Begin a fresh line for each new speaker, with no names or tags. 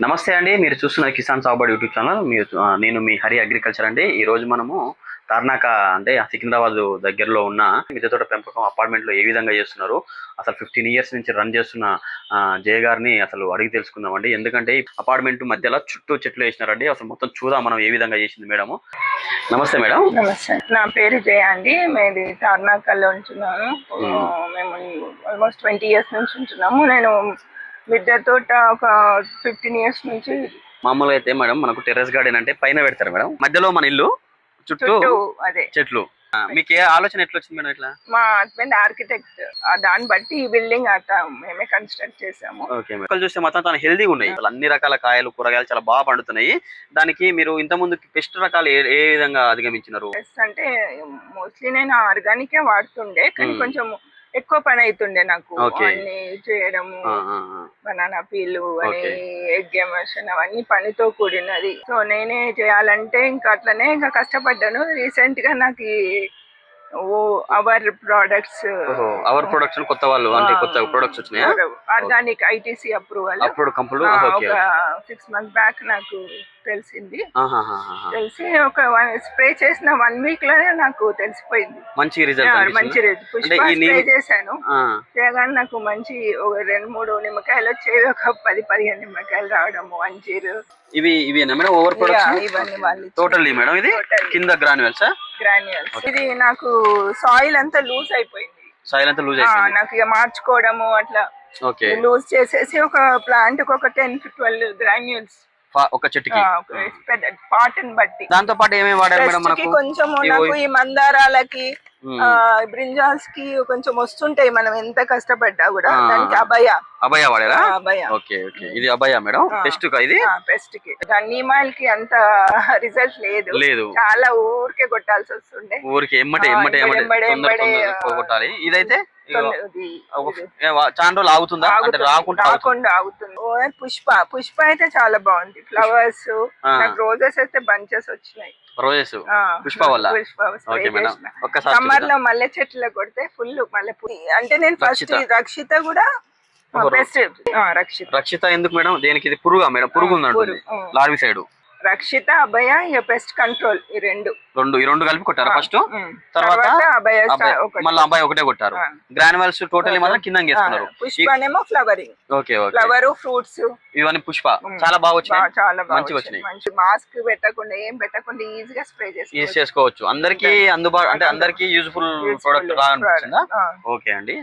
నమస్తే అండి మీరు చూస్తున్న కిసాన్ సాగుబడి యూట్యూబ్ ఛానల్. మీరు నేను మీ హరి అగ్రికల్చర్ అండి. ఈ రోజు మనము తార్నాక అంటే సికింద్రాబాద్ దగ్గరలో ఉన్న మిద్దె తోట పెంపకం అపార్ట్మెంట్లో ఏ విధంగా చేస్తున్నారు? అసలు ఫిఫ్టీన్ ఇయర్స్ నుంచి రన్ చేస్తున్న జయ గారిని అసలు అడిగి తెలుసుకుందామండి ఎందుకంటే అపార్ట్మెంట్ మధ్యలో చుట్టూ చెట్లు వేసినారండి. అసలు మొత్తం చూద్దాం మనం ఏ విధంగా చేసింది మేడం నమస్తే మేడం
నమస్తే. నా పేరు జయ అండి. మేది తార్నాకల్లో ఉంటున్నాను మేము. ఆల్మోస్ట్ ట్వంటీ ఇయర్స్ నుంచి ఉంటున్నాము. నేను తోట ఒక ఫిఫ్టీన్ ఇయర్స్ నుంచి
మామూలుగా అయితే మేడం మనకు టెర్రస్ గార్డెన్ అంటే పైన పెడతారు మేడం. మధ్యలో మన ఇల్లు చుట్టూ
అదే.
చెట్లు. మీకు ఏ ఆలోచన ఎట్లా వచ్చింది మేడం ఇట్లా?
మా హస్బెండ్ ఆర్కిటెక్ట్ దాన్ని బట్టి ఈ బిల్డింగ్ మేమే కన్స్ట్రక్ట్ చేసాము.
Okay madam. మొక్కలు చూస్తే మొత్తం తన హెల్దీగా ఉన్నాయి. అన్ని రకాల కాయలు కూరగాయలు చాలా బాగా పండుతున్నాయి. దానికి మీరు ఇంత ముందు పెస్ట్ రకాలు ఏ విధంగా అధిగమించినారు?
అంటే మోస్ట్లీ నేను ఆర్గానికే వాడుతుండే కానీ. కొంచెం ఎక్కువ పని అవుతుండే నాకు
Okay.
అన్ని చేయడము
ఆ, ఆ, ఆ.
బనానా పీలు అని
Okay.
ఎగ్ ఎమర్షన్ అవన్నీ పనితో కూడినది సో నేనే చేయాలంటే ఇంకా అట్లనే ఇంకా కష్టపడ్డాను రీసెంట్గా నాకు ఈ అవర్ ప్రోడక్ట్స్
అవర్ ప్రొడక్షన్ కొత్త వాళ్ళు అంటే కొత్త ప్రొడక్ట్స్ వచ్చినాయా?
ఆర్గానిక్ ఐటీసీ అప్రూవల్
అప్పుడు కంపెనీ ఓకే
ఒక సిక్స్ మంత్స్ బ్యాక్ నాకు తెలిసింది. తెలిసి ఒక స్ప్రే చేసిన వన్ వీక్లోనే నాకు తెలిసిపోయింది.
మంచి రిజల్ట్
మంచి స్ప్రే చేశాను. చేయగానే నాకు మంచి ఒక రెండు మూడు నిమ్మకాయలు వచ్చేవి ఒక పది పదిహేను నిమ్మకాయలు రావడము అంజీరు
ఇవి ఇవి మేడం? ఓవర్ ప్రొడక్షన్
ఇవన్నీ వాళ్ళు
టోటల్లీ మేడం ఇది. కింద గ్రాన్యువల్స్
గ్రాన్యువల్స్ ఇది నాకు సాయిల్ అంతా లూజ్ అయిపోయింది.
సాయిల్ అంతా లూజ్ అయిపోయింది.
నాకు ఇక మార్చుకోవడము అట్లా.
ఓకే
లూజ్ చేసేసి ఒక ప్లాంట్కి ఒక టెన్ టు ట్వెల్వ్ గ్రాన్యూల్స్
ఒక చెట్టుకి.
పెద్ద పాటన్ బట్టి.
దాంతో పాటు ఏమేమి వాడారు మేడం
Rest కి
మనకు?
కొంచెము
ఇవి-
నాకు ఈ మందారాలకి బ్రింజాల్స్కి కొంచెం వస్తుంటాయి మనం ఎంత కష్టపడ్డా కూడా. దానికి అభయ.
అభయ వాడారా
అభయ.
Okay okay. ఇది అభయ మేడం?
ఆ.
టెస్ట్ ఇది?
పెస్ట్కి దాని నీమాయిల్కి అంత రిజల్ట్ లేదు.
లేదు.
చాలా ఊరికే కొట్టాల్సి వస్తుండే.
ఊరికి ఎమ్మటే ఎమ్మటే ఎమ్మటే. పోగొట్టాలి. ఇదైతే చాలా రోజులు ఆగుతుందా అంటే. రాకుండా ఆగుతుంది
పుష్ప పుష్ప అయితే చాలా బాగుంది. ఫ్లవర్స్ రోజెస్ అయితే బంచెస్ వచ్చినాయి.
రోజెస్ పుష్ప వల్ల?
సమ్మర్లో మల్లె చెట్లు కొడితే ఫుల్ మల్లె అంటే నేను ఫస్ట్
రక్షిత.
కూడా రక్షిత.
రక్షిత ఎందుకు మేడం? దేనికి? ఇది పురుగా మేడం? పురుగు ఉంది అంటుంది
పురుగు, ఆ.
లార్వి సైడ్.
రక్షిత అభయ ఇక పెస్ట్ కంట్రోల్ ఈ రెండు.
రెండు ఈ రెండు కలిపి కొట్టారు ఫస్ట్. తర్వాత
అభయ.
మళ్ళీ అబ్బాయి ఒకటే కొట్టారు. గ్రానువల్స్ టోటల్ మాత్రం కింద వేసుకున్నారు.
ఆ, పుష్పనేమో flowering
okay okay.
Flower fruits
ఇవన్నీ పుష్ప. చాలా బాగా వచ్చినాయి.
చాలా బాగా
మంచిగా
వచ్చినాయి. మంచి మాస్క్ పెట్టకుండా ఏం పెట్టకుండా ఈజీగా స్ప్రే
యూజ్
చేసుకోవచ్చు.
అందరికి అందుబాటు అంటే అందరికి యూజ్ఫుల్ ప్రోడక్ట్
ఆ.
ఓకే అండి.